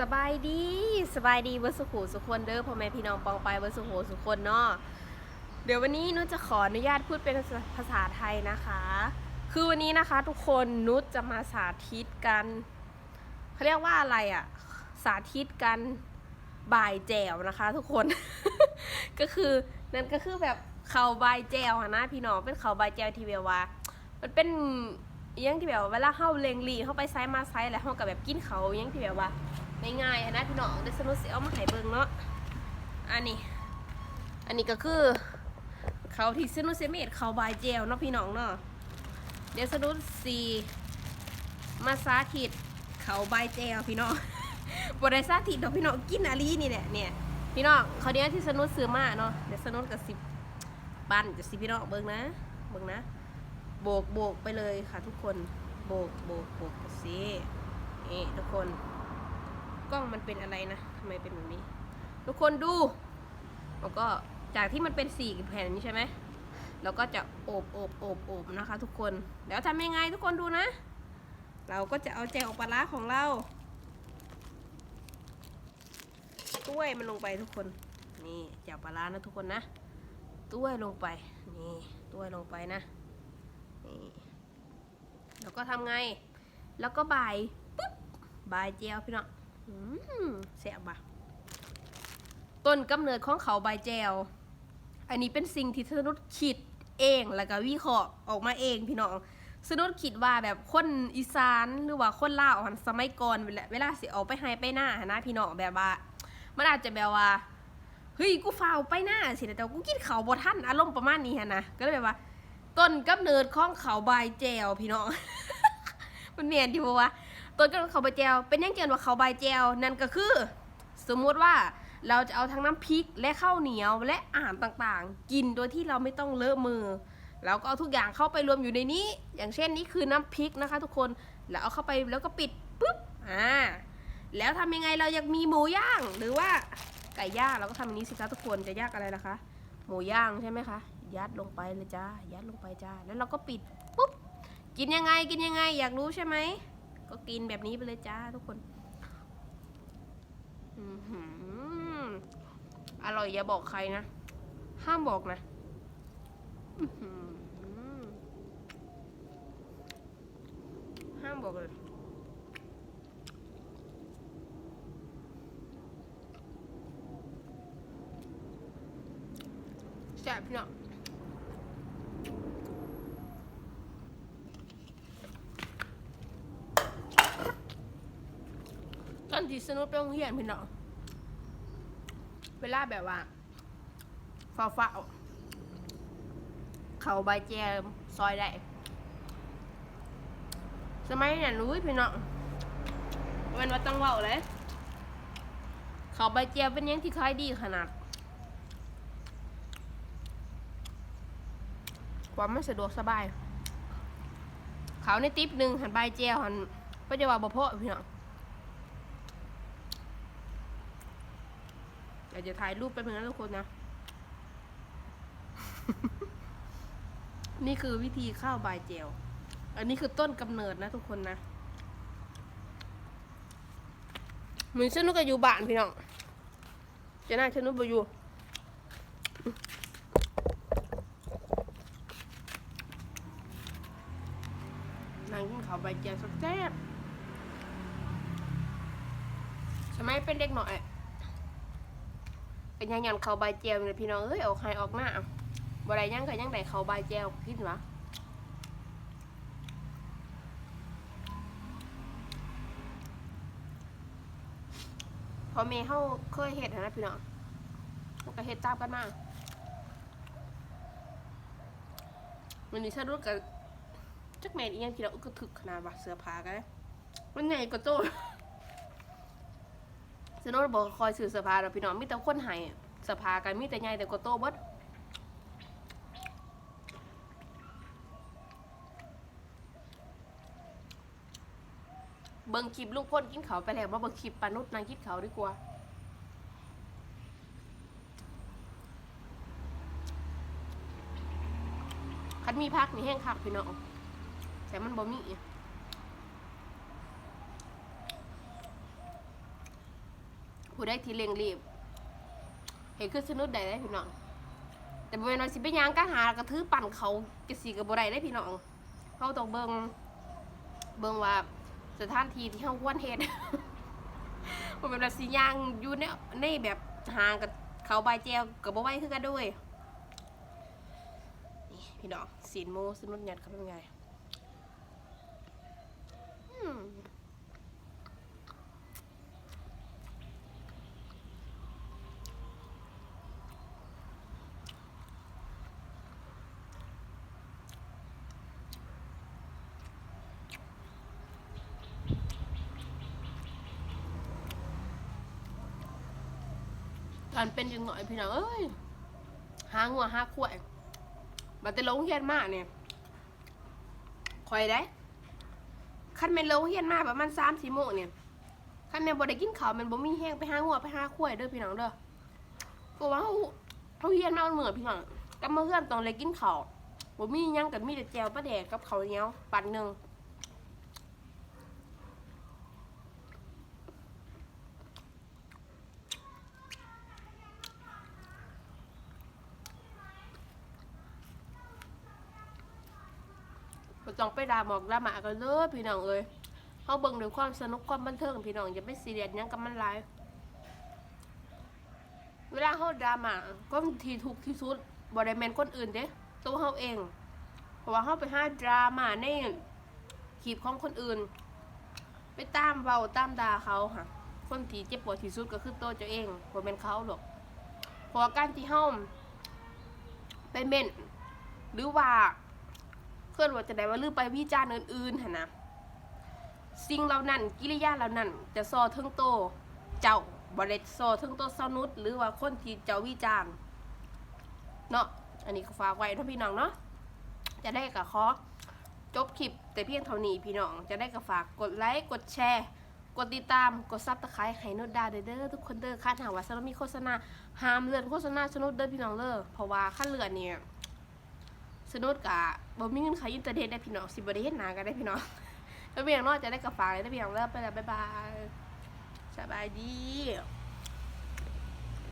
สบายดีสบายดีเวอร์สุขูสุขคนเด้อพ่อแม่พี่น้องปองไปเวอร์สุขูสุขคนเนาะเดี๋ยววันนี้นุชจะขออนุญาตพูดเป็นภาษาไทยนะคะ คือวันนี้นะคะ ทุกคนนุชจะมาสาธิตกันเขาเรียกว่าอะไรอะสาธิตกันบ่ายแจวนะคะ ทุกคน ก็คือนั่นก็คือแบบเขาบายแจวอะนะพี่น้องเป็นเขาบายแจวที่แบบว่า มันเป็นยังที่แบบว่าเวลาเข้าเลงลีเข้าไปไซส์มาไซส์แล้วเข้ากับแบบกินเขายังที่แบบว่า ง่ายอะนะพี่น้องเดี๋ยวสนุกสิเอามาให้เบิ่งเนาะอันนี้ อันนี้ก็คือเขาที่สนุกเซเมตเขาบายเจลเนาะพี่น้องเนาะเดี๋ยวสนุกสีมาสาธิตเขาบายเจลพี่น้องบได้สาธิตดอกพี่น้องกินอาลีนี่แหละเนี่ยพี่น้องเขาเนี้ยที่สนุกซื้อมาเนาะเดี๋ยวสนุกกับสิบปันจะสิพี่น้องเบิ่งนะเบิ่งนะโบกโบกไปเลยค่ะทุกคนโบกโบกโบกสินี่ทุกคน กล้องมันเป็นอะไรนะทำไมเป็นแบบนี้ ทุกคนดูแล้วก็จากที่มันเป็นสี่แผ่นนี้ใช่ไหมเราก็จะโอบโอบโอบโอบนะคะ ทุกคนเดี๋ยวทำยังไงทุกคนดูนะ เราก็จะเอาแจวปลาร้าของเราต้วยมันลงไปทุกคน นี่แจวปลาร้านะทุกคนนะต้วยลงไป นี่ต้วยลงไปนะนี่แล้วก็ทำไง แล้วก็บายปุ๊บบายเจลพี่น้อง แซ่บปะต้นกำเนิดของเขาใบายเจลอันนี้เป็นสิ่งที่สนุดคิดเองแล้วก็วิเคราะห์ออกมาเองพี่น้องสนุดคิดว่าแบบคนอีสานหรือว่าคนลาวหันสมัยก่อนเวลาเวลาสิออกไปให้ไปหน้าหั้นะพี่น้องแบบว่ามันอาจจะแบบว่าเฮ้ยกูฟาวไปหน้าสิแต่ว่ากูกินเขาวบ่ทันอารมณ์ประมาณนี้ฮะนะก็เลยแบบว่า ต้นกำเนิดของเขาใบาแจวพี่น้อง มันเมียนที่บอกว่า ต้นกำเนิดเขาใบแจวเป็นยังเกินว่าเขาใบาแจวนั่นก็คือ สมมุติว่าเราจะเอาทั้งน้ำพริกและข้าวเหนียวและอาหารต่างๆ กินโดยที่เราไม่ต้องเลอะมือแล้วก็เอาทุกอย่างเข้าไปรวมอยู่ในนี้ อย่างเช่นนี้คือน้ำพริกนะคะ ทุกคนแล้วเอาเข้าไปแล้วก็ปิดปุ๊บอ่าแล้วทำยังไงเราอยากมีหมูย่าง หรือว่าไก่ย่างเราก็ทำอย่างนี้สิคะทุกคนจะยากอะไรล่ะคะ หมูย่างใช่ไหมคะยัดลงไปเลยจ้ายัดลงไปจ้าแล้วเราก็ปิดปุ๊บกินยังไงกินยังไงอยากรู้ใช่ไหม ก็กินแบบนี้ไปเลยจ้าทุกคนอร่อยอย่าบอกใครนะ ห้ามบอกนะห้ามบอกเลยแซ่บพี่น้องตอนที่ สนุกไปโรงเรียนพี่น้องเวลาแบบว่าฟ้าฟ้าเขาใบแจมซอยได้สมัยนั้นรู้พี่น้องมันว่าต้องเว้าเลยเขาใบแจมเป็นยังที่ขายดีขนาดความไม่สะดวกสบาย เขาในติ๊บหนึ่งหันใบเจียวหันก็จะว่าบ่พอพี่น้อง เดี๋ยวจะถ่ายรูปไปเพื่อนทุกคนนะ นี่คือวิธีข้าวใบเจล อันนี้คือต้นกำเนิดนะทุกคนนะ เหมือนฉันนุกก็อยู่บ้านพี่น้องจะน่าฉันนุกอยู่นางกินข้าวใบเจียวสักแซ่บสมัยเป็นเด็กหน่อย เป็นยังยันข้าใบเจียวเลยพี่น้องเอ้ยออกใครออกหน้าบ่ได้ยังก็ยังได้ข้าใบเจียวคิดวะพอเมย์เขาเคยเห็ดนนะพี่น้องเขาก็เห็ดตามกันมาวันนี้ฉันรู้กับจักแมนอีหยังที่เราอึกกระถึกขนาดว่าเสื้อผ้ากันมันใหญ่กว่าโจ้ โนว์บอกคอยซื้อสื้อผ้าเราพี่น้องมีแต่คนให้สื้อผ้ากันมีแต่ใหญ่แต่กว่าโตเบิดเบิ่งคลิปลูกพ่นกินเขาไปแล้วมาเบิ่งคลิปปานุษนางกินเขาดีกว่าคันมีพักนี่แห้งคักพี่น้องแต่มันบ่มี ผู้ได้ที่เร่งรีบ เห็นคือสนุดได้ได้พี่น้อง แต่บริเวณว่าสิไปยางก็หากระทือปั่นเขากระสีกับบ่ได้ได้พี่น้องเขาต้องเบิงเบิงว่าสถานที่ที่เขาควรเฮ็ดบ่แม่นว่าสิย่างอยู่ในในแบบห่างกับเขาใบแจวกับบ่ไหวคือกันด้วย นี่พี่น้องสีนหมูสนุดยัดเขาเป็นไงอืมต อนเป็นยังหน่อยพี่น้องเอ้ยหางัวหาขวายบัดแต่ลงเฮียนมากเนี่ยคอยได้คันแม่นลงเฮียนมากประมาณสามสี่โมงเนี่ยคันแม่นบ่ได้กินข้าวแมันบ่มีแห้งไปหางัวไปหาขวายเด้อพี่น้องเด้อเพราะว่าเขาเขาเฮียนมากเหมือนพี่น้องกลับมาเฮือนต้องเลยกินข้าวบ่มีหยังกับมีแต่แจวปลาแดกกับข้าวเหนียวปั่นหนึ่ง ต้องไปด่าหมอกด่าหมากันเลยพี่น้องเอ้ยเฮาเบิ่งด้วยความสนุกความบันเทิงพี่น้องอย่าไปซีเรียสยังกับมันหลายเวลาเฮาด่าหมาก็ทีทุกที่สุดบ่ได้แมนคนอื่นเด้ตัวเฮาเอง เพราะว่าเฮาไปห้าดราม่าในคลิปของคนอื่น ไปตามเว้าตามด่าเขาค่ะ คนที่เจ็บปวดที่สุดก็คือตัวเจ้าเองบ่แม่นเขาหรอกเพราะการที่เฮาไปเม่นหรือว่า เคลื่อนว่าจะได้ว่าลือไปวิจารณ์อื่นๆหนนะสิ่งเหล่านั้นกิริยาเหล่านั้นจะซอถึงโต เจ้าบริซอถึงโตสนุดหรือว่าคนที่เจ้าวิจารณ์เนาะอันนี้ก็ฝากไว้ท่านพี่น้องเนาะจะได้กับขอจบคลิปแต่เพียงเท่านี้พี่น้องจะได้กับฝากกดไลค์กดแชร์กดติดตามกดซับตะไคร้ให้นุดดาเด้อเดทุกคนเด้อคาดหาว่าสำหรับมีโฆษณาห้ามเลื่อนโฆษณาสนุดเด้อพี่น้องเด้อเพราะว่าขั้นเลื่อนเนี่ย สนุดกะบ่มีเงินขายอินเทอร์เน็ตได้พี่น้องสิบ่ได้เฮ็ดหนากันได้พี่น้องแล้วเพียงนอกจะได้กระฝากเลยได้เพียงเลิกไปแล้วบ๊ายบายสบายดี